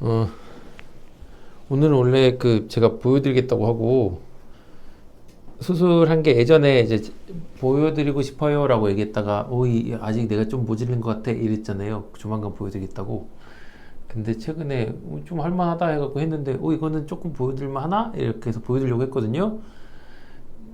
어, 오늘은 원래 그 제가 보여드리겠다고 하고 수술한 게 예전에 이제 보여드리고 싶어요라고 얘기했다가 오이 아직 내가 좀 모질린 것 같아 이랬잖아요. 조만간 보여드리겠다고. 근데 최근에 좀 할만하다 해갖고 했는데 어 이거는 조금 보여드릴만 하나 이렇게 해서 보여드리려고 했거든요.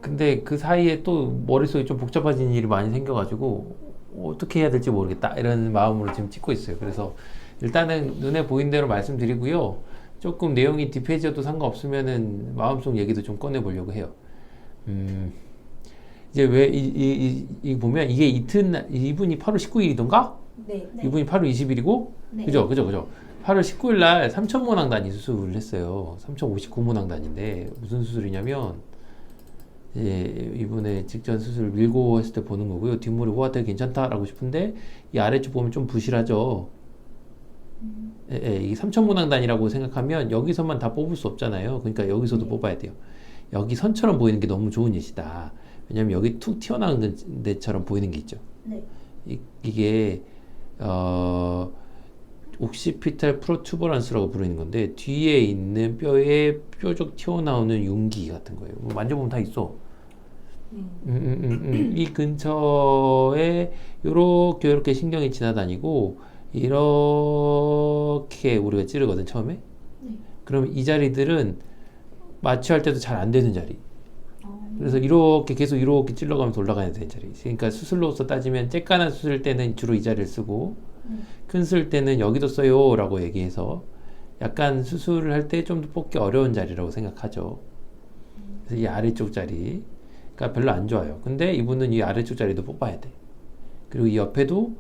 근데 그 사이에 또 머릿속에 좀 복잡해진 일이 많이 생겨가지고 어떻게 해야 될지 모르겠다 이런 마음으로 지금 찍고 있어요. 그래서 일단은 눈에 보인 대로 말씀드리고요. 조금 내용이 딥해져도 상관없으면은 마음속 얘기도 좀 꺼내 보려고 해요. 음, 이제 왜 이 이이 보면 이게 이튿날 이분이 8월 19일이던가? 네. 이분이 8월 20일이고 네. 그죠 그죠 그죠 8월 19일 날 3천모낭단이 수술을 했어요 3,059모낭단인데 무슨 수술이냐면 이제 이분의 직전 수술 밀고 했을 때 보는 거고요 뒷머리 호화태 괜찮다라고 싶은데 이 아래쪽 보면 좀 부실하죠 예, 예, 이 3천모낭단이라고 생각하면 여기서만 다 뽑을 수 없잖아요 그러니까 여기서도 네. 뽑아야 돼요 여기 선처럼 보이는 게 너무 좋은 예시다 왜냐면 여기 툭 튀어나온 데처럼 보이는 게 있죠 네. 이, 이게 어 옥시피탈 프로투버란스라고 부르는 건데 뒤에 있는 뼈에 뾰족 튀어나오는 융기 같은 거예요. 뭐 만져보면 다 있어. 음. 음, 음, 음, 음. 이 근처에 요렇게 요렇게 신경이 지나다니고 이렇게 우리가 찌르거든 처음에. 네. 그럼 이 자리들은 마취할 때도 잘 안 되는 자리. 어. 그래서 이렇게 계속 이렇게 찔러가면서 올라가야 되는 자리. 그러니까 수술로서 따지면 쬐깐한 수술 때는 주로 이 자리를 쓰고 네. 큰 수술 때는 여기도 써요 라고 얘기해서 약간 수술을 할 때 좀 더 뽑기 어려운 자리라고 생각하죠. 그래서 이 아래쪽 자리 가 별로 안 좋아요. 근데 이분은 이 아래쪽 자리도 뽑아야 돼. 그리고 이 옆에도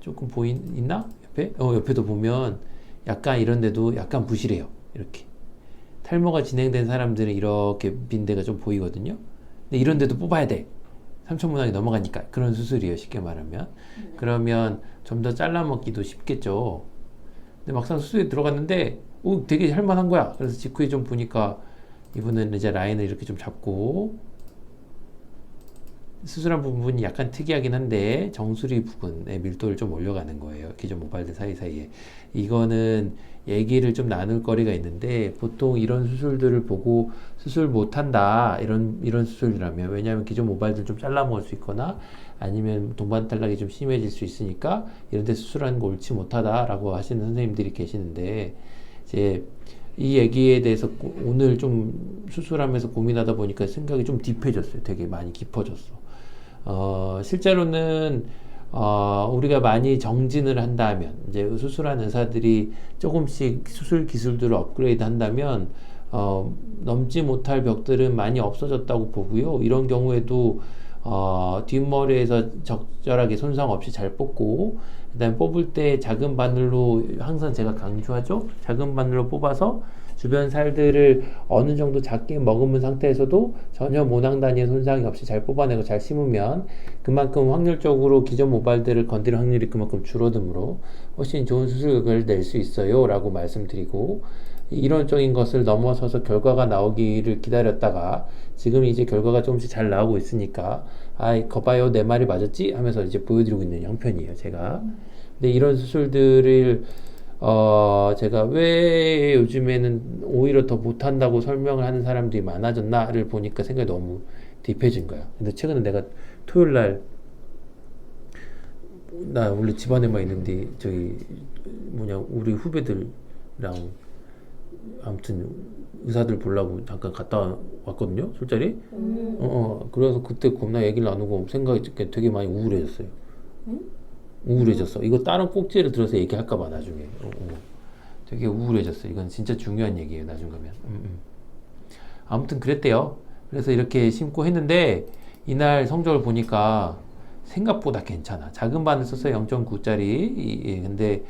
조금 보인 있나? 옆에? 어 옆에도 보면 약간 이런 데도 약간 부실해요. 이렇게. 탈모가 진행된 사람들은 이렇게 빈 데가 좀 보이거든요. 근데 이런 데도 뽑아야 돼. 삼천문항이 넘어가니까 그런 수술이에요. 쉽게 말하면. 그러면 좀 더 잘라먹기도 쉽겠죠. 근데 막상 수술에 들어갔는데 오 되게 할만한 거야. 그래서 직후에 좀 보니까 이분은 이제 라인을 이렇게 좀 잡고 수술한 부분이 약간 특이하긴 한데 정수리 부분의 밀도를 좀 올려가는 거예요. 기존 모발들 사이사이에. 이거는 얘기를 좀 나눌 거리가 있는데 보통 이런 수술들을 보고 수술 못한다 이런 이런 수술이라면 왜냐하면 기존 모발들 좀 잘라 먹을 수 있거나 아니면 동반 탈락이 좀 심해질 수 있으니까 이런 데 수술하는 거 옳지 못하다라고 하시는 선생님들이 계시는데 이제 이 얘기에 대해서 고- 오늘 좀 수술하면서 고민하다 보니까 생각이 좀 딥해졌어요. 되게 많이 깊어졌어. 어, 실제로는 어, 우리가 많이 정진을 한다면 이제 수술한 의사들이 조금씩 수술 기술들을 업그레이드 한다면 어, 넘지 못할 벽들은 많이 없어졌다고 보고요. 이런 경우에도 어, 뒷머리에서 적절하게 손상 없이 잘 뽑고 그다음에 뽑을 때 작은 바늘로 항상 제가 강조하죠. 작은 바늘로 뽑아서 주변 살들을 어느 정도 작게 머금은 상태에서도 전혀 모낭 단위의 손상이 없이 잘 뽑아내고 잘 심으면 그만큼 확률적으로 기존 모발들을 건드릴 확률이 그만큼 줄어들므로 훨씬 좋은 수술을 낼 수 있어요 라고 말씀드리고 이론적인 것을 넘어서서 결과가 나오기를 기다렸다가 지금 이제 결과가 조금씩 잘 나오고 있으니까 아이 거봐요 내 말이 맞았지? 하면서 이제 보여드리고 있는 형편이에요 제가. 근데 이런 수술들을 어 제가 왜 요즘에는 오히려 더 못한다고 설명을 하는 사람들이 많아졌나를 보니까 생각이 너무 딥해진 거야. 근데 최근에 내가 토요일 날 나 원래 집안에만 있는데 저기 뭐냐 우리 후배들이랑 아무튼 의사들 보려고 잠깐 갔다 왔거든요 술자리 음. 어, 어 그래서 그때 겁나 얘기를 나누고 생각이 되게- 되게 많이 우울해졌어요 우울해졌어 이거 다른 꼭지를 들어서 얘기할까 봐 나중에 어, 어. 되게 우울해졌어 이건 진짜 중요한 얘기예요 나중 가면 음, 음. 아무튼 그랬대요 그래서 이렇게 심고 했는데 이날 성적을 보니까 생각보다 괜찮아. 작은 바늘 썼어요. 0.9짜리. 근데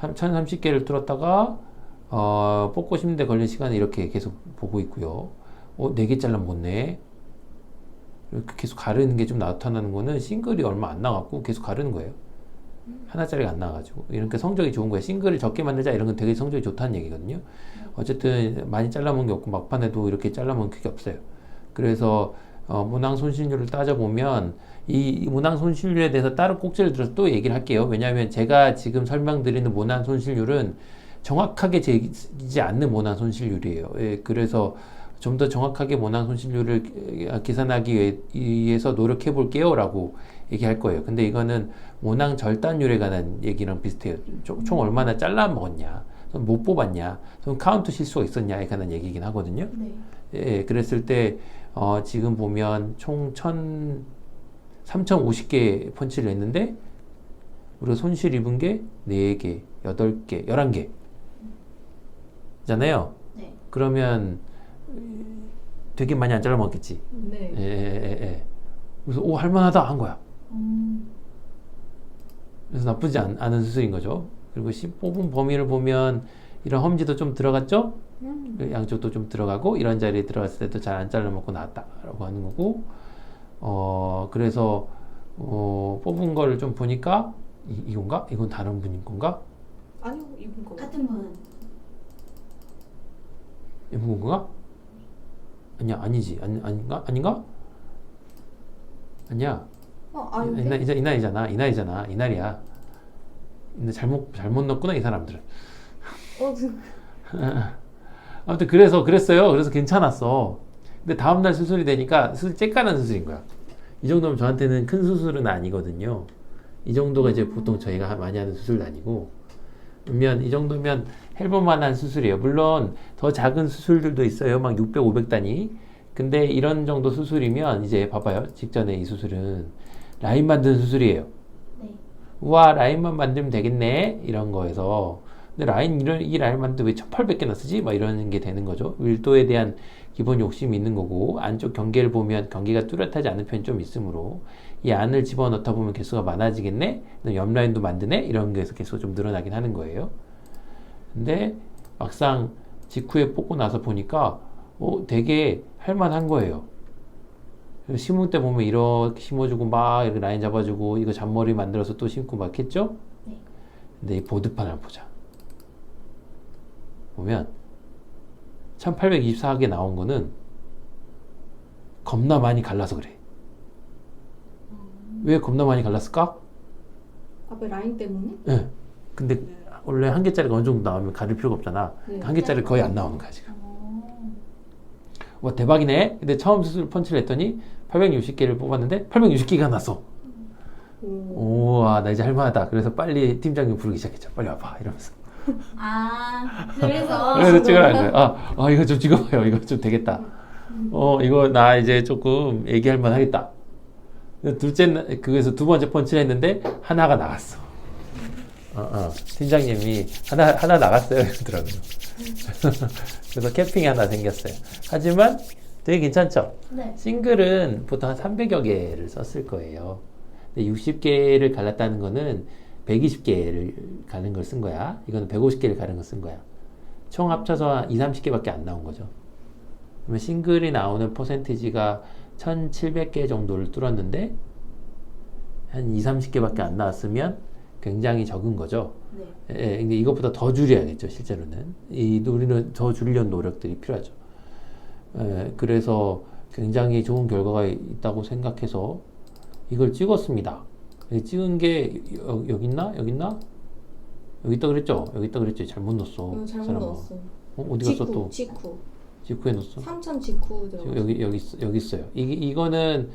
1030개를 뚫었다가 어, 뽑고 싶은데 걸린 시간을 이렇게 계속 보고 있고요. 어, 4개 잘라 먹네. 이렇게 계속 가르는 게 좀 나타나는 거는 싱글이 얼마 안 나갔고 계속 가르는 거예요. 하나짜리가 안 나가지고. 이렇게 성적이 좋은 거예요. 싱글을 적게 만들자 이런 건 되게 성적이 좋다는 얘기거든요. 어쨌든 많이 잘라먹은 게 없고 막판에도 이렇게 잘라먹은 게 없어요. 그래서 어, 문항 손실률을 따져보면 이 문항 손실률에 대해서 따로 꼭지를 들어서 또 얘기를 할게요. 왜냐하면 제가 지금 설명드리는 문항 손실률은 정확하게 재지 않는 문항 손실률이에요. 예, 그래서 좀 더 정확하게 문항 손실률을 계산하기 위해- 위해서 노력해 볼게요라고 얘기할 거예요. 근데 이거는 문항 절단율에 관한 얘기랑 비슷해요. 총, 총 얼마나 잘라 먹었냐, 또못 뽑았냐, 또 카운트 실수가 있었냐에 관한 얘기긴 하거든요. 네. 예, 그랬을 때 어, 지금 보면 총 1,000, 3,050개 펀치를 했는데 우리가 손실 입은 게 4개, 8개, 11개. 잖아요. 네. 그러면 되게 많이 안 잘라 먹겠지. 네. 예, 예, 예, 예. 그래서 오 할만하다 한 거야. 음. 그래서 나쁘지 않, 않은 수술인 거죠. 그리고 10 뽑은 범위를 보면 이런 험지도 좀 들어갔죠. 음. 그 양쪽도 좀 들어가고 이런 자리에 들어갔을 때도 잘 안 잘라 먹고 나왔다라고 하는 거고 어 그래서 어 뽑은 거를 좀 보니까 이, 이건가? 이건 다른 분인 건가? 아니요 이분 거. 같은 분. 건가? 아니야 아니지 아니, 아닌가? 아닌가? 아니야 어 이, 아닌데. 나, 이, 이 나이잖아 이 나이잖아 이 날이야 근데 잘못 잘못 넣었구나 이 사람들은 어 그- 아무튼 그래서 그랬어요. 그래서 괜찮았어. 근데 다음 날 수술이 되니까 수술 째까는 수술인 거야. 이 정도면 저한테는 큰 수술은 아니거든요. 이 정도가 이제 보통 저희가 많이 하는 수술은 아니고 그러면 이 정도면 해볼만한 수술이에요. 물론 더 작은 수술들도 있어요. 막 600, 500 단위. 근데 이런 정도 수술이면 이제 봐봐요. 직전에 이 수술은 라인 만드는 수술이에요. 네. 우와 라인만 만들면 되겠네 이런 거에서 근데 라인 이런 이 라인 만드는데 왜 1800개나 쓰지? 막 이러는 게 되는 거죠 밀도에 대한 기본 욕심이 있는 거고 안쪽 경계를 보면 경계가 뚜렷하지 않은 편이 좀 있으므로 이 안을 집어넣다 보면 개수가 많아지겠네 옆 라인도 만드네 이런 거에서 개수가 좀 늘어나긴 하는 거예요 근데 막상 직후에 뽑고 나서 보니까 어, 되게 할만한 거예요 심을 때 보면 이렇게 심어주고 막 이렇게 라인 잡아주고 이거 잔머리 만들어서 또 심고 막 했죠? 네. 근데 이 보드판을 보자. 보면 1824하게 나온 거는 겁나 많이 갈라서 그래. 왜 겁나 많이 갈랐을까? 앞에 라인 때문에? 예. 근데 원래 한 개짜리가 어느 정도 나오면 가릴 필요가 없잖아. 네. 한 개짜리 거의 안 나오는 거야 지금. 어. 와 대박이네. 근데 처음 수술 펀치를 했더니 860개를 뽑았는데 860개가 났어. 오. 우와 나 이제 할만하다. 그래서 빨리 팀장님 부르기 시작했죠. 빨리 와봐 이러면서. 아, 그래서. 그래서 찍으라는 거예요. 아, 아 이거 좀 찍어봐요. 이거 좀 되겠다. 어 이거 나 이제 조금 얘기할 만 하겠다. 둘째 날- 그래서 두 번째 펀치를 했는데 하나가 나갔어. 어, 어. 팀장님이 하나 하나 나갔어요 이러더라고요. 그래서 캐핑이 하나 생겼어요. 하지만 되게 괜찮죠? 네. 싱글은 보통 한 300여 개를 썼을 거예요. 근데 60개를 갈랐다는 거는 120개를 가는 걸 쓴 거야. 이거는 150개를 가는 걸 쓴 거야. 총 합쳐서 한 2, 30개밖에 안 나온 거죠. 그러면 싱글이 나오는 퍼센티지가 1700개 정도를 뚫었는데 한 2, 30개밖에 안 나왔으면 굉장히 적은 거죠. 네. 예, 근데 이것보다 더 줄여야겠죠, 실제로는. 이 우리는 더 줄이려는 노력들이 필요하죠. 예, 그래서 굉장히 좋은 결과가 있다고 생각해서 이걸 찍었습니다. 이 찍은 게 여, 여기 있나? 여기 있나? 여기 있다 그랬죠? 여기 있다 그랬죠? 잘못 넣었어. 잘못 사람아. 넣었어. 어, 어디 갔어 직후, 또? 직후. 직후에 넣었어? 3천 직후 들어. 여기 여기 있, 여기 있어요. 이 이거는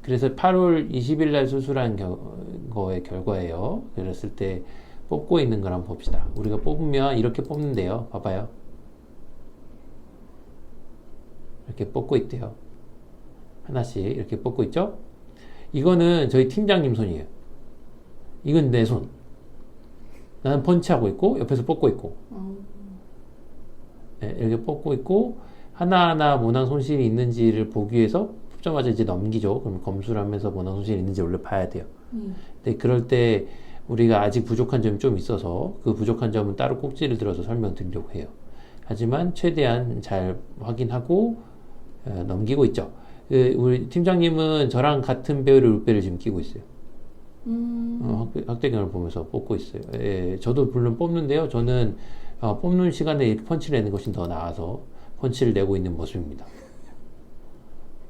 그래서 8월 20일 날 수술한 겨, 거의 결과예요. 그랬을 때 뽑고 있는 걸 한번 봅시다. 우리가 뽑으면 이렇게 뽑는데요. 봐봐요. 이렇게 뽑고 있대요. 하나씩 이렇게 뽑고 있죠? 이거는 저희 팀장님 손이에요. 이건 내 손. 나는 펀치하고 있고 옆에서 뽑고 있고 어. 네, 이렇게 뽑고 있고 하나하나 모낭 손실이 있는지를 보기 위해서 뽑자마자 이제 넘기죠. 그럼 검수를 하면서 모낭 손실이 있는지 원래 봐야 돼요. 음. 근데 그럴 때 우리가 아직 부족한 점이 좀 있어서 그 부족한 점은 따로 꼭지를 들어서 설명드리려고 해요. 하지만 최대한 잘 확인하고 어, 넘기고 있죠. 그 우리 팀장님은 저랑 같은 배우를 울배를 지금 끼고 있어요. 음. 어, 학대, 학대경을 보면서 뽑고 있어요. 예, 저도 물론 뽑는데요. 저는 어, 뽑는 시간에 이렇게 펀치를 내는 것이 더 나아서 펀치를 내고 있는 모습입니다.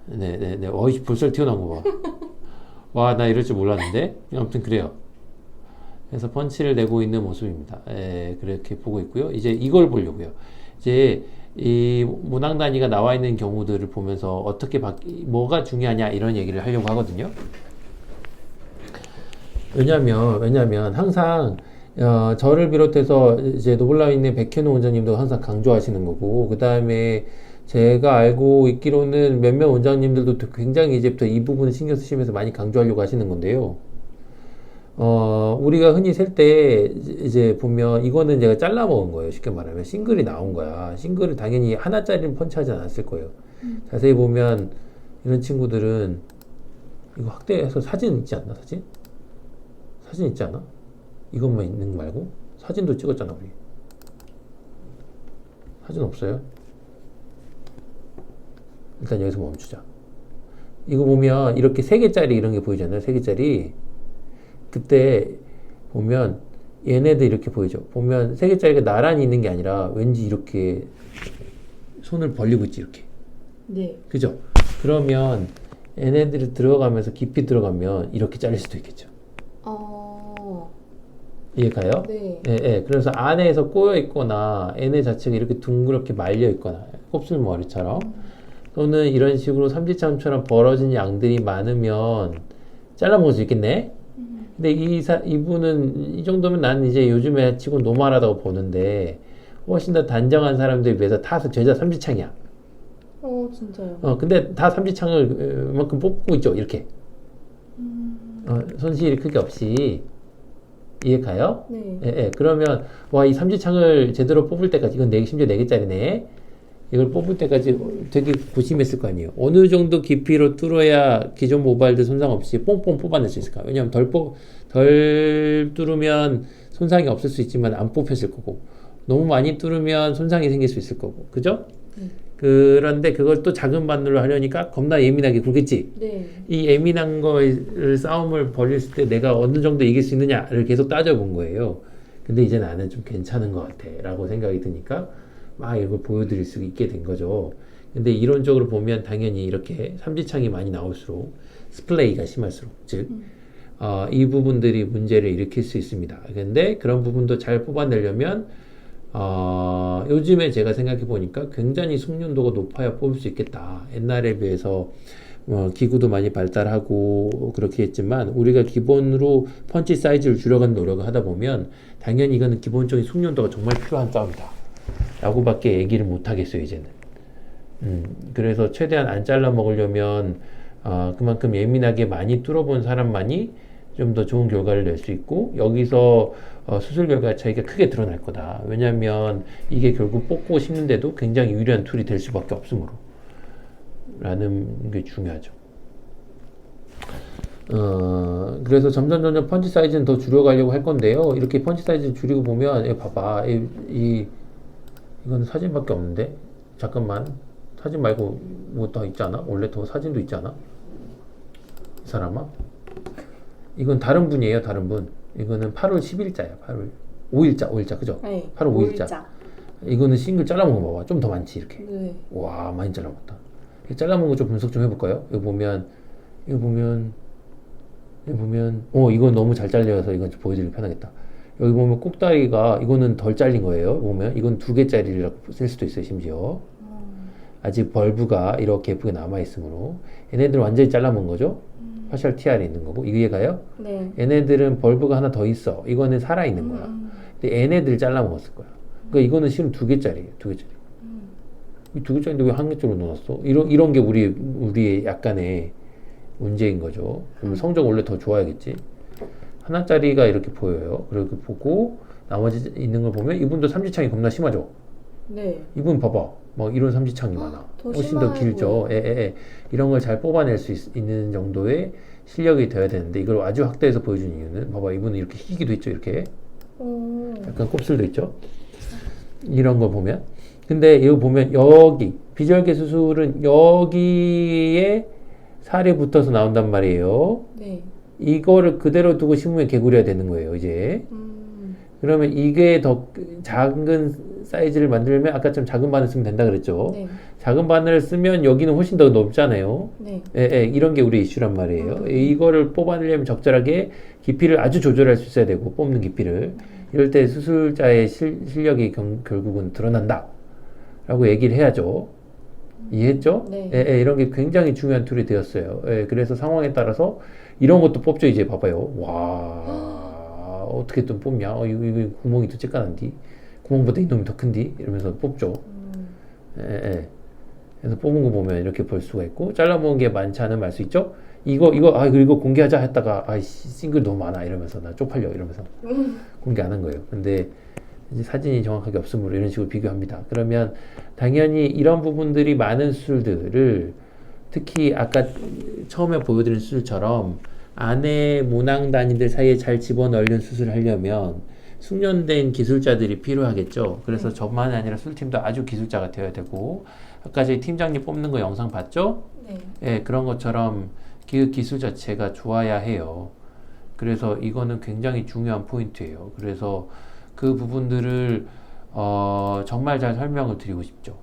네네 네. 어이 벌써 튀어나온 거 봐. 와 나 이럴 줄 몰랐는데. 아무튼 그래요. 그래서 펀치를 내고 있는 모습입니다. 예, 그렇게 보고 있고요. 이제 이걸 보려고요. 이제 이 문항 단위가 나와 있는 경우들을 보면서 어떻게 바뀌, 뭐가 중요하냐 이런 얘기를 하려고 하거든요. 왜냐면 왜냐면 항상 어, 저를 비롯해서 이제 노블라인의 백현우 원장님도 항상 강조하시는 거고 그 다음에 제가 알고 있기로는 몇몇 원장님들도 굉장히 이제부터 이 부분을 신경 쓰시면서 많이 강조하려고 하시는 건데요. 어, 우리가 흔히 셀 때 이제 보면 이거는 제가 잘라 먹은 거예요. 쉽게 말하면 싱글이 나온 거야. 싱글을 당연히 하나짜리는 펀치하지 않았을 거예요. 자세히 보면 이런 친구들은 이거 확대해서 사진 있지 않나? 사진? 사진 있지 않아? 이것만 있는 거 말고 사진도 찍었잖아 우리. 사진 없어요? 일단 여기서 멈추자. 이거 보면 이렇게 세 개짜리 이런 게 보이잖아요. 세 개짜리. 그때 보면 얘네들 이렇게 보이죠. 보면 세 개짜리가 나란히 있는 게 아니라 왠지 이렇게 손을 벌리고 있지 이렇게. 네. 그죠? 그러면 얘네들이 들어가면서 깊이 들어가면 이렇게 잘릴 수도 있겠죠. 어. 이해가요? 네. 예, 예. 그래서 안에서 꼬여 있거나 얘네 자체가 이렇게 둥그렇게 말려 있거나 곱슬머리처럼 또는 이런 식으로 삼지참처럼 벌어진 양들이 많으면 잘라먹을 수 있겠네? 근데 이 사, 이분은 이 정도면 나는 이제 요즘에 치고 노멀하다고 보는데 훨씬 더 단정한 사람들에 비해서 다 죄다 삼지창이야. 어, 진짜요. 어, 근데 다 삼지창을 어, 만큼 뽑고 있죠. 이렇게. 어, 손실이 크게 없이. 이해 가요? 네. 예, 예. 그러면, 와, 이 삼지창을 제대로 뽑을 때까지, 이건 네, 심지어 4개짜리네. 이걸 뽑을 때까지 되게 고심했을 거 아니에요. 어느 정도 깊이로 뚫어야 기존 모바일들 손상 없이 뽕뽕 뽑아낼 수 있을까? 왜냐면 덜 뽑, 덜 뚫으면 손상이 없을 수 있지만 안 뽑혔을 거고, 너무 많이 뚫으면 손상이 생길 수 있을 거고, 그죠? 네. 그런데 그걸 또 작은 바늘로 하려니까 겁나 예민하게 굴겠지? 네. 이 예민한 거를 싸움을 벌였을 때 내가 어느 정도 이길 수 있느냐를 계속 따져본 거예요. 근데 이제 나는 좀 괜찮은 것 같아. 라고 생각이 드니까 막 이걸 보여드릴 수 있게 된 거죠. 근데 이론적으로 보면 당연히 이렇게 삼지창이 많이 나올수록 스플레이가 심할수록, 즉, 어, 이 부분들이 문제를 일으킬 수 있습니다. 근데 그런 부분도 잘 뽑아내려면 어, 요즘에 제가 생각해 보니까 굉장히 숙련도가 높아야 뽑을 수 있겠다. 옛날에 비해서 어, 기구도 많이 발달하고 그렇게 했지만 우리가 기본으로 펀치 사이즈를 줄여가는 노력을 하다 보면 당연히 이거는 기본적인 숙련도가 정말 필요한 싸움이다. 라고밖에 얘기를 못 하겠어요, 이제는. 음, 그래서 최대한 안 잘라 먹으려면 어, 그만큼 예민하게 많이 뚫어본 사람만이 좀 더 좋은 결과를 낼 수 있고 여기서 어, 수술 결과 차이가 크게 드러날 거다. 왜냐하면 이게 결국 뽑고 심는데도 굉장히 유리한 툴이 될 수밖에 없으므로 라는 게 중요하죠. 어, 그래서 점점 점점 펀치 사이즈는 더 줄여가려고 할 건데요. 이렇게 펀치 사이즈 줄이고 보면, 예, 봐봐. 이, 이, 이건 사진밖에 없는데? 잠깐만. 사진 말고 뭐 더 있지 않아? 원래 더 사진도 있지 않아? 이 사람아? 이건 다른 분이에요, 다른 분. 이거는 8월 10일자야, 8월. 5일자, 5일자, 그죠? 네. 8월 5일자. 오일자. 이거는 싱글 잘라먹은 거 봐봐. 좀 더 많지, 이렇게. 네. 와, 많이 잘라먹었다. 이 잘라먹은 거 좀 분석 좀 해볼까요? 이거 보면, 이거 보면, 여기 보면, 어, 이건 너무 잘 잘려서 이건 좀 보여드리기 편하겠다. 여기 보면 꼭다리가, 이거는 덜 잘린 거예요. 보면, 이건 두 개짜리라고 쓸 수도 있어요, 심지어. 아직 벌브가 이렇게 예쁘게 남아 있으므로. 얘네들은 완전히 잘라먹은 거죠? 파셜 TR이 있는 거고. 이게 가요? 네. 얘네들은 벌브가 하나 더 있어. 이거는 살아 있는 거야. 음. 근데 얘네들 잘라 먹었을 거야. 그러니까 이거는 실은 두 개짜리예요, 두 개짜리. 이두 개짜리인데 왜 한 개짜리로 넣어놨어? 이런, 이런 게 우리, 우리의 약간의 문제인 거죠. 그러면 성적 원래 더 좋아야겠지. 하나짜리가 이렇게 보여요. 그렇게 보고, 나머지 있는 걸 보면 이분도 삼지창이 겁나 심하죠. 네. 이분 봐봐. 막 이런 삼지창이 많아. 더 훨씬 더 길죠. 예, 예, 예. 이런 걸 잘 뽑아낼 수 있, 는 정도의 실력이 돼야 되는데 이걸 아주 확대해서 보여준 이유는 봐봐. 이분은 이렇게 희기도 있죠. 이렇게. 오. 약간 곱슬도 있죠. 이런 거 보면. 근데 이거 보면 여기 비절개 수술은 여기에 살이 붙어서 나온단 말이에요. 네. 이거를 그대로 두고 심으면 개구리가 되는 거예요, 이제. 음. 그러면 이게 더 작은 사이즈를 만들려면 아까 좀 작은 바늘 쓰면 된다 그랬죠. 네. 작은 바늘을 쓰면 여기는 훨씬 더 넓잖아요. 네. 예, 예, 이런 게 우리 이슈란 말이에요. 이거를 뽑아내려면 적절하게 깊이를 아주 조절할 수 있어야 되고 뽑는 깊이를 이럴 때 수술자의 실, 실력이 경- 결국은 드러난다. 라고 얘기를 해야죠. 이해했죠? 네. 예, 예, 이런 게 굉장히 중요한 툴이 되었어요. 예, 그래서 상황에 따라서 이런 것도 뽑죠. 이제 봐봐요. 와, 어떻게 또 뽑냐? 어, 이거, 이거 구멍이 더 쬐까난디? 구멍보다 이놈이 더 큰디? 이러면서 뽑죠. 음, 예, 예. 그래서 뽑은 거 보면 이렇게 볼 수가 있고 잘라먹은 게 많지 않으면 알 수 있죠. 이거 이거 아 이거 공개하자 했다가 아이씨 싱글 너무 많아 이러면서 나 쪽팔려 이러면서 공개 안 한 거예요. 근데 이제 사진이 정확하게 없으므로 이런 식으로 비교합니다. 그러면 당연히 이런 부분들이 많은 수술들을 특히 아까 처음에 보여드린 수술처럼 안에 모낭 단위들 사이에 잘 집어넣는 수술을 하려면 숙련된 기술자들이 필요하겠죠. 그래서 저만이 아니라 수술팀도 아주 기술자가 되어야 되고 아까 저희 팀장님 뽑는 거 영상 봤죠? 네. 예, 그런 것처럼 기, 기술 자체가 좋아야 해요. 그래서 이거는 굉장히 중요한 포인트예요. 그래서 그 부분들을 어, 정말 잘 설명을 드리고 싶죠.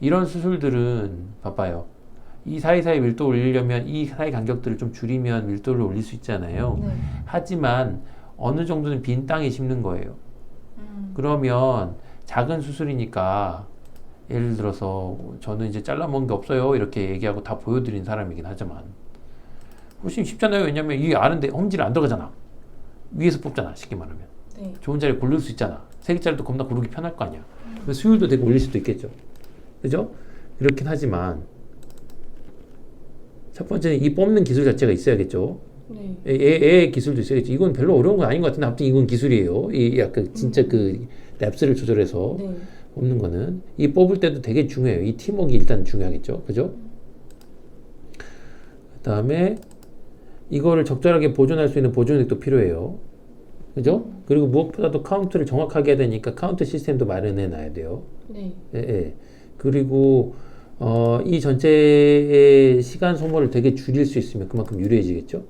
이런 수술들은 봐봐요. 이 사이사이 밀도 올리려면 이 사이 간격들을 좀 줄이면 밀도를 올릴 수 있잖아요. 네. 하지만 어느 정도는 빈 땅에 심는 거예요. 음, 그러면 작은 수술이니까 예를 들어서 저는 이제 잘라먹은 게 없어요. 이렇게 얘기하고 다 보여드린 사람이긴 하지만. 훨씬 쉽잖아요. 왜냐면 이 아는데 험질 안 들어가잖아. 위에서 뽑잖아 쉽게 말하면. 네. 좋은 자리 고를 수 있잖아. 세 개짜리도 겁나 고르기 편할 거 아니야. 그 수율도 되게 올릴 수도 있겠죠. 그죠? 그렇긴 하지만 첫 번째는 이 뽑는 기술 자체가 있어야겠죠 네. 애, 애, 애 기술도 있어야겠지. 이건 별로 어려운 건 아닌 것 같은데, 아무튼 이건 기술이에요. 이 약간 진짜 그 랩스를 조절해서 네. 뽑는 거는. 이 뽑을 때도 되게 중요해요. 이 팀워크 일단 중요하겠죠. 그죠? 그 다음에 이거를 적절하게 보존할 수 있는 보존액도 필요해요. 그죠? 그리고 무엇보다도 카운트를 정확하게 해야 되니까 카운트 시스템도 마련해 놔야 돼요. 네. 예, 예. 그리고 어, 이 전체의 시간 소모를 되게 줄일 수 있으면 그만큼 유리해지겠죠.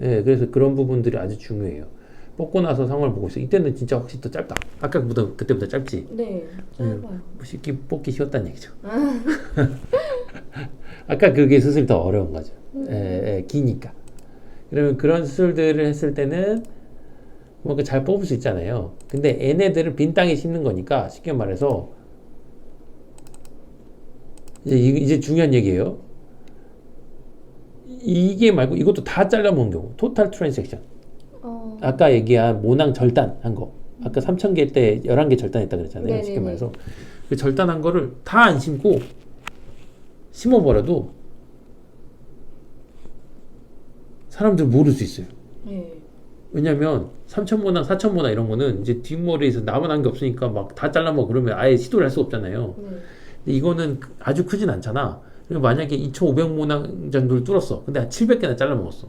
예, 그래서 그런 부분들이 아주 중요해요. 뽑고 나서 상황을 보고 있어. 이때는 진짜 확실히 더 짧다. 아까보다 그때보다 짧지. 네. 짧아요. 뭐 쉽게 뽑기 쉬웠다는 얘기죠. 아까 그게 수술이 더 어려운 거죠. 예, 예, 기니까. 그러면 그런 수술들을 했을 때는 뭔가 잘 뽑을 수 있잖아요. 근데 얘네들을 빈 땅에 심는 거니까 쉽게 말해서 이제 이- 이제 중요한 얘기예요. 이게 말고 이것도 다 잘라먹은 경우 토탈 트랜섹션 어, 아까 얘기한 모낭 절단 한 거. 아까 3,000개 때 11개 절단했다 그랬잖아요. 네네네. 쉽게 말해서. 그 절단한 거를 다 안 심고 심어버려도 사람들 모를 수 있어요. 네. 왜냐면 3,000모낭, 4,000모낭 이런 거는 이제 뒷머리에서 남아난 게 없으니까 막 다 잘라먹어 그러면 아예 시도를 할 수가 없잖아요. 네. 근데 이거는 아주 크진 않잖아. 그리고 만약에 2,500모낭 정도를 뚫었어. 근데 한 700개나 잘라먹었어.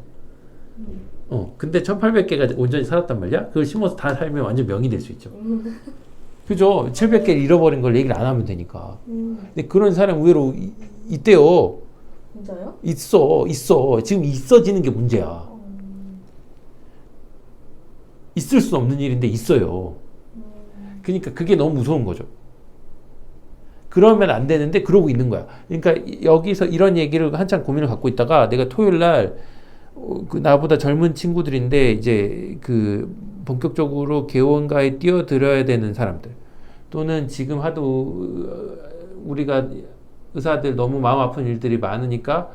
어, 근데 1,800개가 온전히 살았단 말이야? 그걸 심어서 다 살면 완전 명이 될 수 있죠. 그죠? 700개를 잃어버린 걸 얘기를 안 하면 되니까. 음, 근데 그런 사람 의외로 이- 있대요. 진짜요? 있어, 있어. 지금 있어지는 게 문제야. 어, 있을 수 없는 일인데 있어요. 음, 그러니까 그게 너무 무서운 거죠. 그러면 안 되는데 그러고 있는 거야. 그러니까 이- 여기서 이런 얘기를 한참 고민을 갖고 있다가 내가 토요일 날 어, 그 나보다 젊은 친구들인데 이제 그 본격적으로 개원가에 뛰어들어야 되는 사람들 또는 지금 하도 어, 우리가 의사들 너무 마음 아픈 일들이 많으니까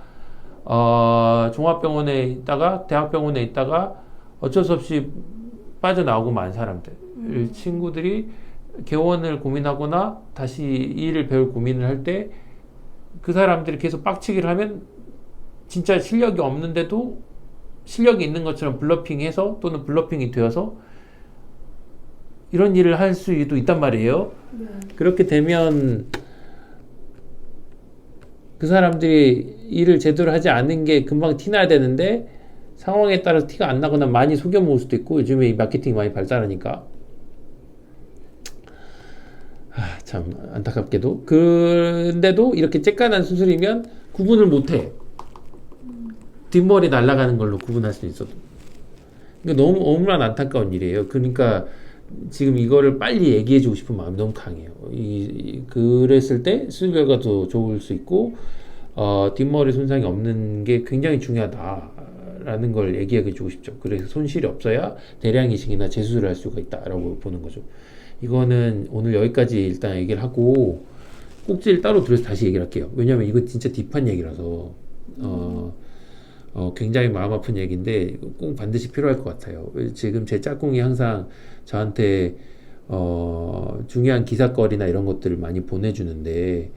어, 종합병원에 있다가 대학병원에 있다가 어쩔 수 없이 빠져나오고 만 사람들 친구들이 개원을 고민하거나 다시 이 일을 배울 고민을 할 때 그 사람들이 계속 빡치기를 하면 진짜 실력이 없는데도 실력이 있는 것처럼 블러핑해서 또는 블러핑이 되어서 이런 일을 할 수도 있단 말이에요. 네. 그렇게 되면 그 사람들이 일을 제대로 하지 않는 게 금방 티나야 되는데 상황에 따라서 티가 안 나거나 많이 속여 먹을 수도 있고 요즘에 이 마케팅이 많이 발달하니까 아, 참 안타깝게도 근데도 이렇게 쬐깐한 수술이면 구분을 못해 뒷머리 날아가는 걸로 구분할 수 있어도 이게 너무 너무나 안타까운 일이에요 그러니까 지금 이거를 빨리 얘기해 주고 싶은 마음이 너무 강해요. 이, 이- 그랬을 때 수술 결과도 좋을 수 있고 어, 뒷머리 손상이 없는 게 굉장히 중요하다라는 걸 얘기해 주고 싶죠. 그래서 손실이 없어야 대량 이식이나 재수술을 할 수가 있다라고 보는 거죠. 이거는 오늘 여기까지 일단 얘기를 하고 꼭지를 따로 들여서 다시 얘기를 할게요. 왜냐면 이거 진짜 딥한 얘기라서 어, 어, 굉장히 마음 아픈 얘기인데 꼭 반드시 필요할 것 같아요. 지금 제 짝꿍이 항상 저한테 어, 중요한 기사거리나 이런 것들을 많이 보내주는데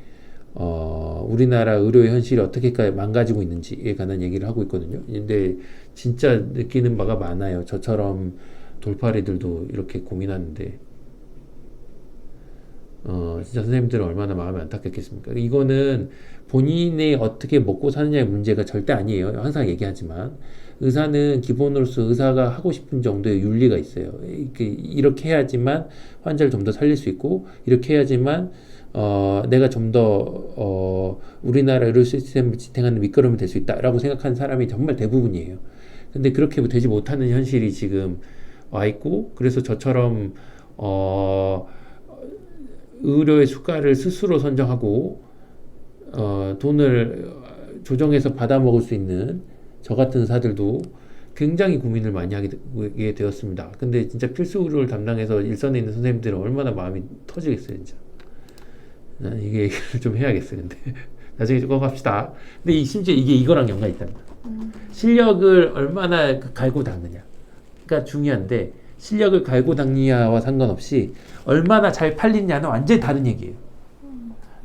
어, 우리나라 의료 현실이 어떻게까지 망가지고 있는지에 관한 얘기를 하고 있거든요. 근데 진짜 느끼는 바가 많아요. 저처럼 돌팔이들도 이렇게 고민하는데 어, 진짜 선생님들은 얼마나 마음이 안타깝겠습니까? 이거는 본인이 어떻게 먹고 사느냐의 문제가 절대 아니에요. 항상 얘기하지만. 의사는 기본으로서 의사가 하고 싶은 정도의 윤리가 있어요. 이렇게, 이렇게 해야지만 환자를 좀 더 살릴 수 있고, 이렇게 해야지만, 어, 내가 좀 더, 어, 우리나라 의료 시스템을 지탱하는 밑거름이 될 수 있다라고 생각하는 사람이 정말 대부분이에요. 근데 그렇게 되지 못하는 현실이 지금 와 있고, 그래서 저처럼, 어, 의료의 수가를 스스로 선정하고 어, 돈을 조정해서 받아 먹을 수 있는 저 같은 의사들도 굉장히 고민을 많이 하게 되- 되었습니다. 근데 진짜 필수 의료를 담당해서 일선에 있는 선생님들은 얼마나 마음이 터지겠어요, 진짜. 난 이게 얘기를 좀 해야겠어요, 근데. 나중에 꼭 합시다. 근데 이, 심지어 이게 이거랑 연관이 있답니다. 실력을 얼마나 그 갈고 닦느냐 가 중요한데 실력을 갈고 닦느냐와 상관없이 얼마나 잘 팔리냐는 완전히 다른 얘기예요.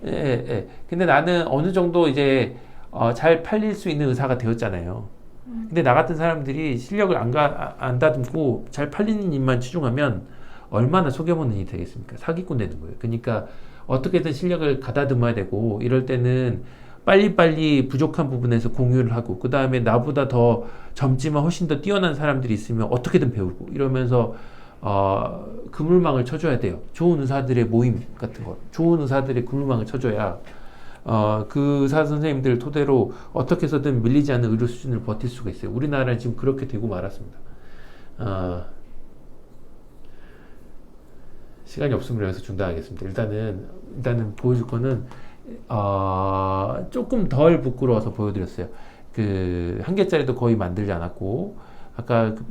예, 예, 예. 근데 나는 어느 정도 이제 어, 잘 팔릴 수 있는 의사가 되었잖아요. 근데 나 같은 사람들이 실력을 안, 가, 안 다듬고 잘 팔리는 일만 치중하면 얼마나 속여먹는 일이 되겠습니까? 사기꾼 되는 거예요. 그러니까 어떻게든 실력을 가다듬어야 되고 이럴 때는 빨리빨리 부족한 부분에서 공유를 하고 그 다음에 나보다 더 젊지만 훨씬 더 뛰어난 사람들이 있으면 어떻게든 배우고 이러면서 어, 그물망을 쳐줘야 돼요. 좋은 의사들의 모임 같은 거, 좋은 의사들의 그물망을 쳐줘야 어, 그 의사 선생님들 토대로 어떻게 해서든 밀리지 않는 의료 수준을 버틸 수가 있어요. 우리나라는 지금 그렇게 되고 말았습니다. 어, 시간이 없으면 여기서 중단하겠습니다. 일단은 일단은 보여줄 거는 어, 조금 덜 부끄러워서 보여드렸어요. 그 한 개짜리도 거의 만들지 않았고 아까 그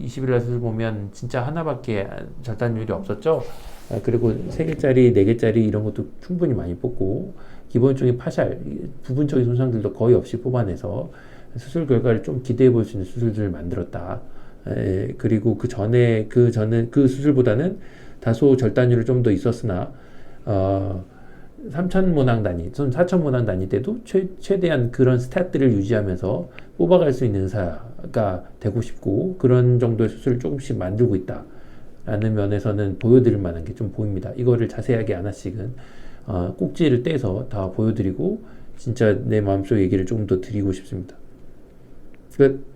20일 날 수술 보면 진짜 하나밖에 절단율이 없었죠. 아, 그리고 세 개짜리, 네 개짜리 이런 것도 충분히 많이 뽑고 기본적인 파샬, 부분적인 손상들도 거의 없이 뽑아내서 수술 결과를 좀 기대해 볼 수 있는 수술들을 만들었다. 에, 그리고 그 전에 그 전에 그 수술보다는 다소 절단율이 좀 더 있었으나 어, 3천 모낭 단위, 좀 4천 모낭 단위 때도 최, 최대한 그런 스탯들을 유지하면서 뽑아갈 수 있는 의사가 되고 싶고 그런 정도의 수술을 조금씩 만들고 있다. 라는 면에서는 보여드릴 만한 게 좀 보입니다. 이거를 자세하게 하나씩은 어, 꼭지를 떼서 다 보여드리고 진짜 내 마음속 얘기를 조금 더 드리고 싶습니다. 끝.